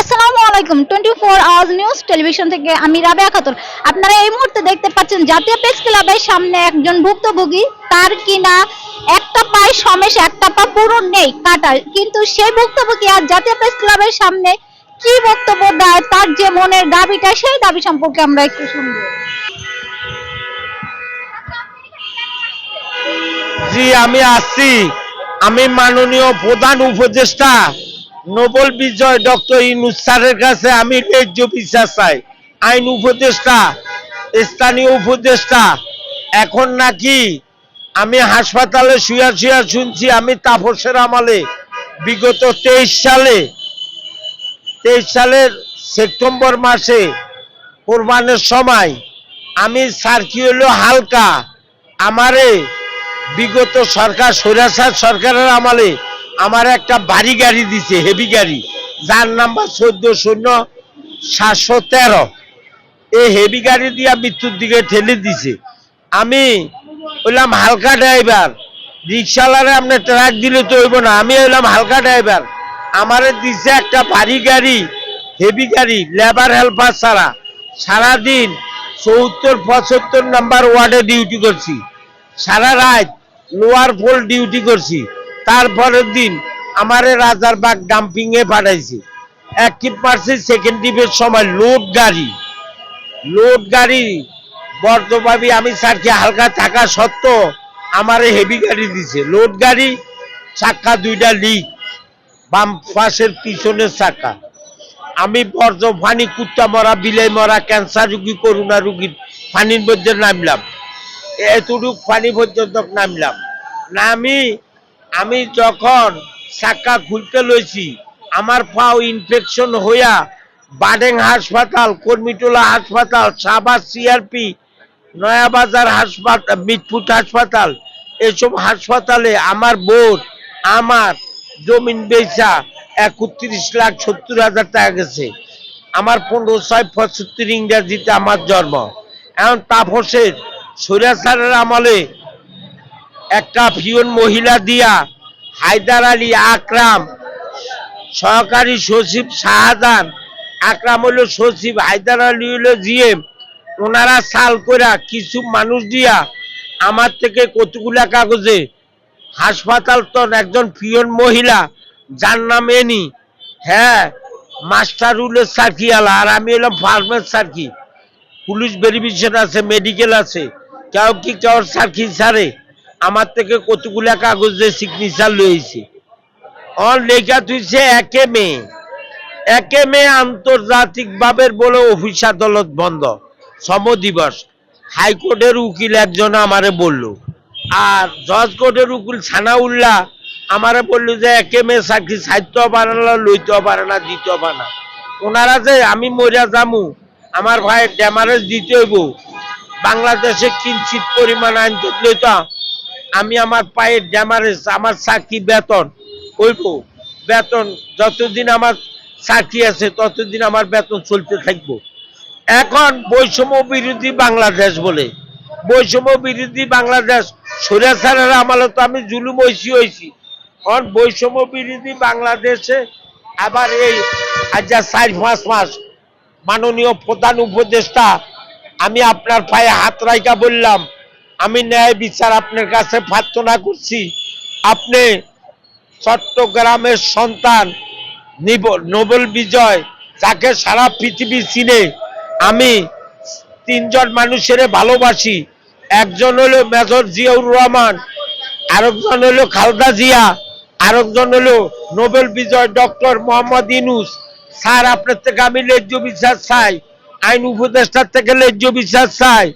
আসসালামু আলাইকুম twenty four hours news television থেকে আমি রাবেয়া খাতুন। আপনারা এই মুহূর্তে দেখতে পাচ্ছেন জাতীয় ক্লাবের সামনে একজন ভুক্তভোগী। তার কিনা একটা একটা পা পুরো নেই কিন্তু সেই ভুক্তভোগী আর জাতীয় ক্লাবের সামনে কি বক্তব্য দেয়, তার যে মনের দাবিটা, সেই দাবি সম্পর্কে আমরা একটু শুনব। জি, আমি আসছি। আমি মাননীয় প্রধান উপদেষ্টা। নোবেল বিজয় ডক্টর ইনুস স্যারের কাছে আমি ন্যায্য বিচার চাই। আইন উপদেষ্টা, স্থানীয় উপদেষ্টা, এখন নাকি আমি হাসপাতালে শুয়া শুয়া শুনছি, আমি তাপসের আমলে। বিগত তেইশ সালে, তেইশ সালের সেপ্টেম্বর মাসে, কোরবানের সময় আমি হলো হালকা, আমারে বিগত সরকার সৈরাসার সরকারের আমলে আমার একটা বাড়ি গাড়ি দিছে হেভি গাড়ি। যার নাম্বার চোদ্দ শূন্য, সাতশো তেরো। এই হেভি গাড়ি দিয়া মৃত্যুর দিকে ঠেলে দিছে। আমি বললাম হালকা ড্রাইভার রিক্সাওয়ালারে আপনি ট্রাক দিলে তো হইব না। আমি হইলাম হালকা ড্রাইভার আমারে দিছে একটা বাড়ি গাড়ি হেভি গাড়ি লেবার হেল্পার ছাড়া। সারাদিন চৌত্তর, পঁচাত্তর নাম্বার ওয়ার্ডে ডিউটি করছি। সারা রাত লোয়ার পোল ডিউটি করছি। তারপরের দিন আমারে রাজারবাগ ডাম্পিং এ পাঠাইছে। এক টিপ মারছি সেকেন্ড টিপের সময় লোড গাড়ি। লোড গাড়ি বর্তভাবে আমি স্যারকে হালকা থাকা সত্ত্বেও আমারে হেভি গাড়ি দিছে। লোড গাড়ি চাক্কা দুইটা লিক বাম পাশের পিছনের চাকা। আমি বর্জ্য পানি, কুত্তা মরা, বিলাই মরা ক্যান্সার রুগী, করোনা রুগীর পানির মধ্যে নামলাম। এতটুক পানি পর্যন্ত নামলাম। নামি আমি যখন চাক্কা খুলতে লইছি, আমার পাও ইনফেকশন হইয়া বাডেং হাসপাতাল, কর্মীটোলা হাসপাতাল, সাবাস সিআরপি নয়াবাজার হাসপাতাল মিটফুট হাসপাতাল, এসব হাসপাতালে আমার বোর্ড, আমার জমিন বেচা একত্রিশ লাখ সত্তর হাজার টাকা গেছে। আমার পনেরো ছয় পঁচাত্তর ইংরেজিতে আমার জন্ম। এখন তাপসের সৈরাসারের আমলে একটা পিয়ন মহিলা দিয়া হায়দার আলী আকরাম, সহকারী সচিব শাহজাহান, আকরাম হলো সচিব, হায়দার আলী হলো জিএম। ওনারা সাল কইরা কিছু মানুষ দিয়া আমার থেকে কতগুলা কাগজে হাসপাতাল তো একজন পিয়ন মহিলা, যার নাম এনি হ্যাঁ মাস্টারুলের সার্কি আলা, আর আমি হলাম ফার্মের সার্কি। পুলিশ ভেরিফিকেশন আছে, মেডিকেল আছে। কেউ কি কেউ সার্কি সারে? আমার থেকে কতগুলা কাগজে সিগনেচার লইছে? অন লেখা তুইছে একে মে একে মে আন্তর্জাতিক ভাবে বলে অফিস আদালত বন্ধ। শ্রম দিবস। হাইকোর্টের উকিল একজন আমারে বলল। আর জজ কোর্টের উকিল সানাউল্লাহ আমারে বলল যে একে মে চাকরি ছাড়তেও পারে না লইতেও পারে না দিতেও পারে না। ওনারা যে আমি মরিয়া যামু, আমার ভাইয়ের ড্যামারেজ দিতে হইব। বাংলাদেশে কিঞ্চিত পরিমাণ আইন লইতা আমি আমার পায়ের ড্যামারেজ আমার চাকরি বেতন হইব বেতন যতদিন আমার চাকরি আছে, ততদিন আমার বেতন চলতে থাকব। এখন বৈষম্য বিরোধী বাংলাদেশ বলে। বৈষম্য বিরোধী বাংলাদেশ সৈরাচারের আমলে তো আমি জুলুম হয়েছি হয়েছি কারণ বৈষম্য বিরোধী বাংলাদেশে আবার এই আজ চার পাঁচ মাস মাননীয় প্রধান উপদেষ্টা, আমি আপনার পায়ে হাত রাইকা বললাম আমি ন্যায় বিচার আপনার কাছে প্রার্থনা করছি। আপনি চট্টগ্রামের সন্তান, নিব- নোবেল বিজয়, যাকে সারা পৃথিবী চিনে। আমি তিনজন মানুষের ভালোবাসি। একজন হলো মেজর জিয়াউর রহমান, আরেকজন হলো খালদা জিয়া, আরেকজন হলো নোবেল বিজয় ডক্টর মোহাম্মদ ইনুস স্যার, আপনার থেকে আমি ন্যায্য বিচার চাই। আইন উপদেষ্টার থেকে ন্যায্য বিচার চাই।